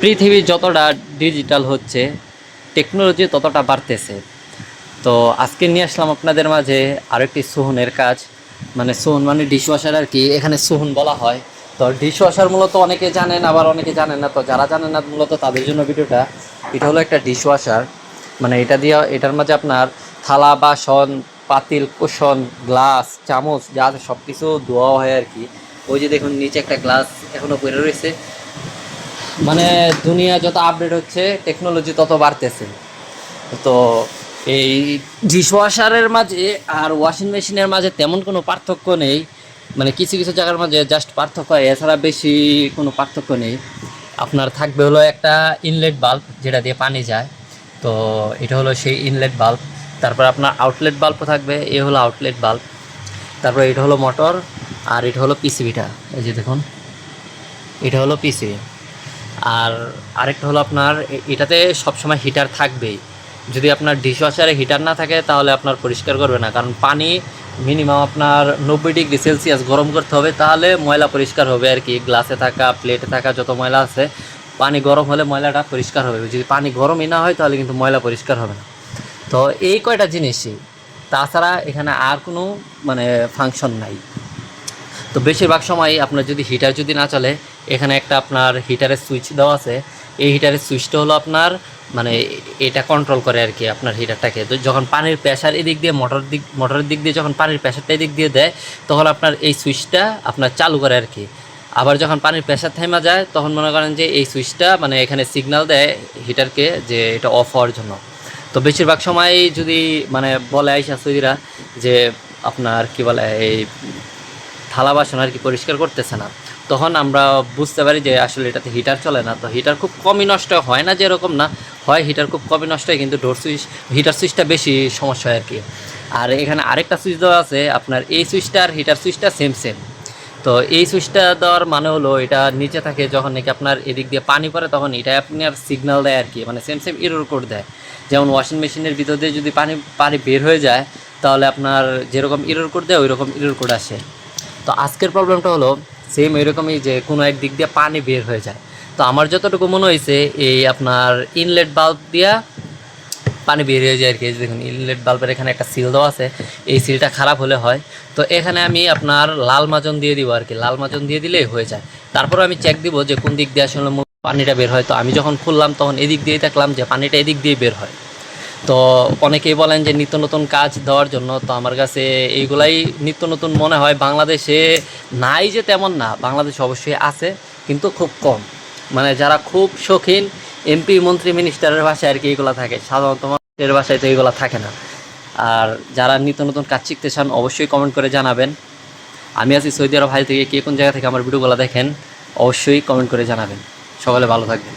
পৃথিবী যতটা ডিজিটাল হচ্ছে টেকনোলজি ততটা বাড়তেছে। তো আজকে নিয়ে আসলাম আপনাদের মাঝে আর আরেকটি সোহনের কাজ। মানে সোহন মানে ডিশওয়াশার আর কি, এখানে সোহন বলা হয়। তো ডিশওয়াশার মূলত অনেকে জানেন, আবার অনেকে জানেন না। তো যারা জানেন না, মূলত তাদের জন্য ভিডিওটা, এটা হলো একটা ডিশওয়াশার মানে এটা দিয়ে, এটার মাঝে আপনার থালা, বাসন, পাতিল, কুশন, গ্লাস, চামচ, যা সব কিছু ধোয়া হয় আর কি। ওই যে দেখুন, নিচে একটা গ্লাস এখনও পড়ে রয়েছে। মানে দুনিয়া যত আপডেট হচ্ছে টেকনোলজি তত বাড়তেছে। তো এই ডিশওয়াশারের মাঝে আর ওয়াশিং মেশিনের মাঝে তেমন কোনো পার্থক্য নেই। মানে কিছু কিছু জায়গার মাঝে জাস্ট পার্থক্য হয় এছাড়া বেশি কোনো পার্থক্য নেই। আপনার থাকবে হলো একটা ইনলেট বাল্ব যেটা দিয়ে পানি যায়। তো এটা হলো সেই ইনলেট বাল্ব তারপর আপনার আউটলেট বাল্বও থাকবে, এ হলো আউটলেট বাল্ব তারপর এটা হলো মোটর আর এটা হলো পিসিবিটা এই যে দেখুন, এটা হলো পিসিবি আর আরেকটা হলো আপনার এটাতে সবসময় হিটার থাকবেই। যদি আপনার ডিশওয়াশারে হিটার না থাকে, তাহলে আপনার পরিষ্কার করবে না। কারণ পানি মিনিমাম আপনার নব্বই ডিগ্রি সেলসিয়াস গরম করতে হবে, তাহলে ময়লা পরিষ্কার হবে আর কি। গ্লাসে থাকা, প্লেটে থাকা যত ময়লা আছে, পানি গরম হলে ময়লাটা পরিষ্কার হবে। যদি পানি গরমই না হয়, তাহলে কিন্তু ময়লা পরিষ্কার হবে না। তো এই কয়টা জিনিসই। তাছাড়া এখানে আর কোনো মানে ফাংশন নাই। তো বেশিরভাগ সময় আপনার যদি হিটার যদি না চলে এখানে একটা আপনার হিটারের সুইচ দেওয়া আছে। এই হিটারের সুইচটা হলো আপনার মানে এটা কন্ট্রোল করে আর কি আপনার হিটারটাকে তো যখন পানির প্রেশার এদিক দিয়ে মোটর দিক মোটরের দিক দিয়ে যখন পানির প্রেশারটা এদিক দিয়ে দেয়, তখন আপনার এই সুইচটা আপনার চালু করে আর কি। আবার যখন পানির প্রেশার থেমা যায়, তখন মনে করেন যে এই সুইচটা মানে এখানে সিগন্যাল দেয় হিটারকে যে এটা অফ হওয়ার জন্য। তো বেশিরভাগ সময় যদি মানে বলে আইসা সৌদিরা যে আপনার কি বলে এই থালা বাসন আর কি পরিষ্কার করতেছে না। তখন আমরা বুঝতে পারি যে আসলে এটাতে হিটার চলে না। তো হিটার খুব কমই নষ্ট হয় না যেরকম না, হয় হিটার খুব কমই নষ্ট হয় কিন্তু ডোর সুইচ হিটার সুইচটা বেশি সমস্যা হয় আর কি। আর এখানে আরেকটা সুইচ দেওয়া আছে, আপনার এই সুইচটা আর হিটার সুইচটা সেম সেম তো এই সুইচটা দেওয়ার মানে হলো এটা নিচে থাকে যখন নাকি আপনার এদিক দিয়ে পানি পড়ে তখন এটা আপনার সিগন্যাল দেয় আর কি মানে সেম সেম ইরোর কোড দেয়। যেমন ওয়াশিং মেশিনের ভিতর দিয়ে যদি পানি পানি বের হয়ে যায়, তাহলে আপনার যেরকম ইরোর কোড দেয় ওই রকম ইরোর কোড আসে। তো আজকের প্রবলেমটা হলো সেম এরকমই যে কোনো এক দিক দিয়ে পানি বের হয়ে যায়। তো আমার যতটুকু মনে হয়েছে, এই আপনার ইনলেট বাল্ব দিয়া পানি বের হয়ে যায় আর কি। দেখুন ইনলেট বাল্বের এখানে একটা সিল দেওয়া আছে, এই সিলটা খারাপ হলে হয়। তো এখানে আমি আপনার লাল মাজন দিয়ে দিব আর কি। লাল মাজন দিয়ে দিলেই হয়ে যায়। তারপর আমি চেক দিব যে কোন দিক দিয়ে আসলে পানিটা বের হয়। তো আমি যখন খুললাম, তখন এদিক দিয়েই দেখলাম যে পানিটা এদিক দিয়ে বের হয়। তো অনেকেই বলেন যে নিত্য নতুন কাজ দেওয়ার জন্য, তো আমার কাছে এইগুলাই নিত্য নতুন মনে হয়। বাংলাদেশে নাই যে তেমন না, বাংলাদেশে অবশ্যই আছে, কিন্তু খুব কম। মানে যারা খুব শৌখিন, এমপি, মন্ত্রী, মিনিস্টারের ভাষায় আর কি এইগুলো থাকে, সাধারণত মানুষের ভাষায় তো এইগুলো থাকে না। আর যারা নিত্য নতুন কাজ শিখতে চান, অবশ্যই কমেন্ট করে জানাবেন। আমি আছি সৌদি আরব হাই থেকে, কে কোন জায়গা থেকে আমার ভিডিওগুলো দেখেন, অবশ্যই কমেন্ট করে জানাবেন। সকলে ভালো থাকবেন।